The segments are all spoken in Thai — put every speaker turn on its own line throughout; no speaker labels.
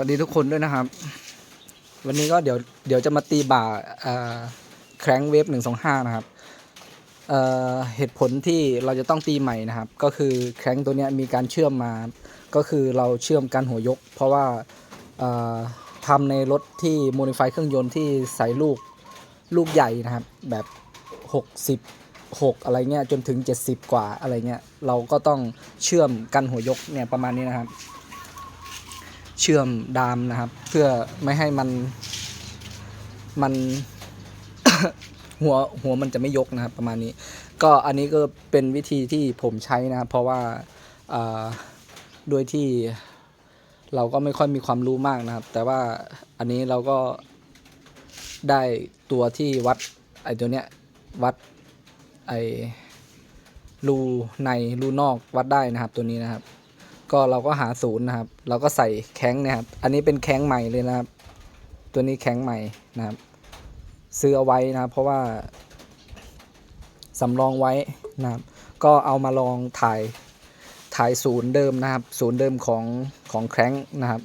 วัสดีทุกคนด้วยนะครับ วันนี้ก็เดี๋ยวเดี๋ยวจะมาตีบ่าแคร้งเวฟหนึ่งสองห้านะครับเเหตุผลที่เราจะต้องตีใหม่นะครับ ก็คือแคร้งตัวนี้มีการเชื่อมมา ก็คือเราเชื่อมกันหัวยก เพราะว่าทำในรถที่โมดิฟายเครื่องยนต์ที่ใส่ลูกลูกใหญ่นะครับ แบบ 60 6 อะไรเงี้ยจนถึง 70 กว่าอะไรเงี้ยเราก็ต้องเชื่อมกันหัวยกเนี่ยประมาณนี้นะครับ เชื่อมดามนะครับ เพื่อไม่ให้มันมัน หัวหัวมันจะไม่ยกนะครับ ประมาณนี้ ก็อันนี้ก็เป็นวิธีที่ผมใช้นะครับ เพราะว่าอ่าโดยที่เราก็ไม่ค่อยมีความรู้มากนะครับ แต่ว่าอันนี้เราก็ได้ตัวที่วัดไอ้ตัวเนี้ยวัดไอ้รูในรูนอกวัดได้นะครับตัวนี้นะครับ ก็เราก็หาศูนย์นะครับ เราก็ใส่แข้งเนะครับ อันนี้เป็นแข้งใหม่เลยนะครับ ตัวนี้แข้งใหม่นะครับ ซื้อเอาไว้นะครับ เพราะว่าสำรองไว้นะครับ ก็เอามาลองถ่ายถ่ายศูนย์เดิมนะครับ ศูนย์เดิมของของแข้งนะครับ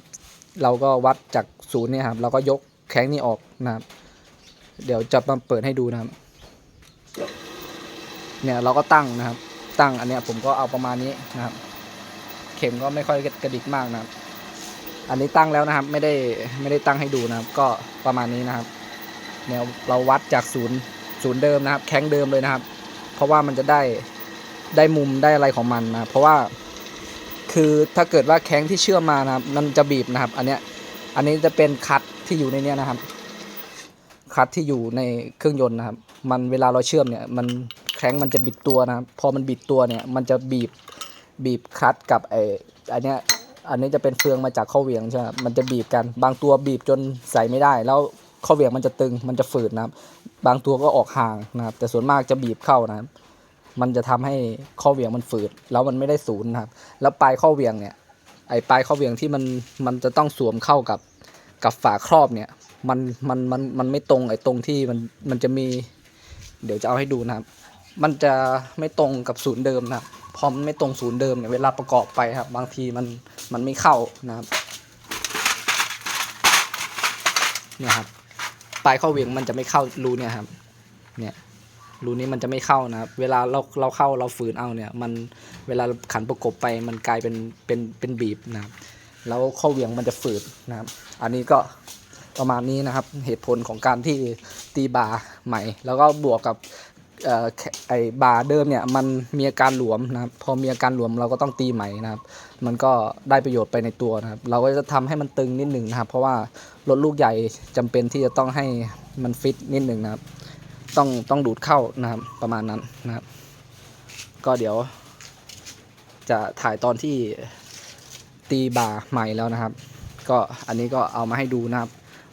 เราก็วัดจากศูนย์เนี่ยครับ เราก็ยกแข้งนี้ออกนะครับ เดี๋ยวจะมาเปิดให้ดูนะครับ เนี่ยเราก็ตั้งนะครับ ตั้งอันเนี้ยผมก็เอาประมาณนี้นะครับ ข็มก็ไม่ค่อยกระดิกมากนะครับ อันนี้ตั้งแล้วนะครับ ไม่ได้ไม่ได้ตั้งให้ดูนะครับ ก็ประมาณนี้นะครับเนี่ยเราวัดจากศูนย์ศูนย์เดิมนะครับ แข้งเดิมเลยนะครับ เพราะว่ามันจะได้ได้มุมได้อะไรของมันนะเพราะว่าคือถ้าเกิดว่าแข้งที่เชื่อมมานะครับ มันจะบีบนะครับ อันเนี้ยอันนี้จะเป็นคัดที่อยู่ในเนี้ยนะครับ คัดที่อยู่ในเครื่องยนต์นะครับ มันเวลาเราเชื่อมเนี่ย มันแข้งมันจะบิดตัวนะครับ พอมันบิดตัวเนี่ย มันจะบีบ บีบคลัตช์กับไอ้อันเนี้ยอันนี้จะเป็นเฟืองมาจากข้อเหวียงใช่ไหมมันจะบีบกันบางตัวบีบจนใส่ไม่ได้ แล้วข้อเหวียงมันจะตึงมันจะฝืดนะครับ บางตัวก็ออกห่างนะครับ แต่ส่วนมากจะบีบเข้านะครับ มันจะทำให้ข้อเหวียงมันฝืด แล้วมันไม่ได้ศูนย์นะครับ แล้วปลายข้อเหวียงเนี่ยไอ้ปลายข้อเหวียงที่มันมันจะต้องสวมเข้ากับกับฝาครอบเนี่ยมันมันมันมันไม่ตรงไอ้ตรงที่มันมันจะมี เดี๋ยวจะเอาให้ดูนะครับ มันจะไม่ตรงกับศูนย์เดิมนะครับ พอมันไม่ตรงศูนย์เดิมเนี่ยเวลาประกอบไปครับ บางทีมันมันไม่เข้านะครับเนี่ยครับปลายข้าเหวียงมันจะไม่เข้ารูเนี่ยครับ เนี่ยรูนี้มันจะไม่เข้านะครับ เวลาเราเราเข้าเราฝืนเอาเนี่ย มันเวลาขันประกบไปมันกลายเป็นเป็นเป็นบีบนะครับ แล้วข้าเหวียงมันจะฝืดนะครับ อันนี้ก็ประมาณนี้นะครับ เหตุผลของการที่ตีบาใหม่ แล้วก็บวกกับ ไอบาร์เดิมเนี่ยมันมีอาการหลวมนะครับพอมีอาการหลวมเราก็ต้องตีใหม่นะครับ มันก็ได้ประโยชน์ไปในตัวนะครับ เราก็จะทำให้มันตึงนิดหนึ่งนะครับ เพราะว่ารถลูกใหญ่จำเป็นที่จะต้องให้มันฟิตนิดหนึ่งนะครับ ต้องต้องดูดเข้านะครับประมาณนั้นนะครับ ก็เดี๋ยวจะถ่ายตอนที่ตีบาใหม่แล้วนะครับ ก็อันนี้ก็เอามาให้ดูนะครับ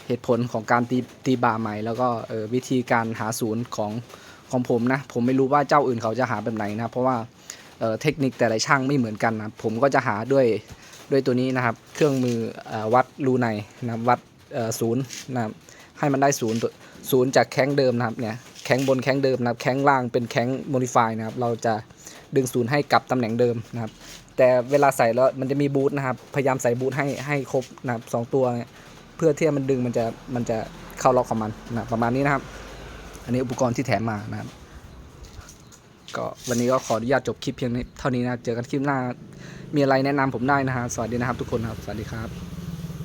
เหตุผลของการตีตีบาใหม่ แล้วก็ออวิธีการหาศูนย์ของ ของผมนะ ผมไม่รู้ว่าเจ้าอื่นเขาจะหาแบบไหนนะ เพราะว่าเเทคนิคแต่ละช่างไม่เหมือนกันนะ ผมก็จะหาด้วยด้วยตัวนี้นะครับ เครื่องมืออวัดรูในนะวัดศูนย์นะครับให้มันได้ศูนย์ศูนย์จากแข้งเดิมนะครับเนี่ยแข้งบนแข้งเดิมนะครับแข้งล่างเป็นแข้งโมดิฟายนะครับ เราจะดึงศูนย์ให้กลับตำแหน่งเดิมนะครับ แต่เวลาใส่แล้วมันจะมีบูทนะครับ พยายามใส่บูทให้ให้ครบนะครับสองตัวเนี่ยเพื่อที่มันดึงมันจะมันจะเข้าล็อกของมันนะประมาณนี้นะครับ อันนี้อุปกรณ์ที่แถมมานะครับ ก็วันนี้ก็ขออนุญาตจบคลิปเพียงเท่านี้นะ เจอกันคลิปหน้า มีอะไรแนะนำผมได้นะฮะ สวัสดีนะครับทุกคนครับ สวัสดีครับ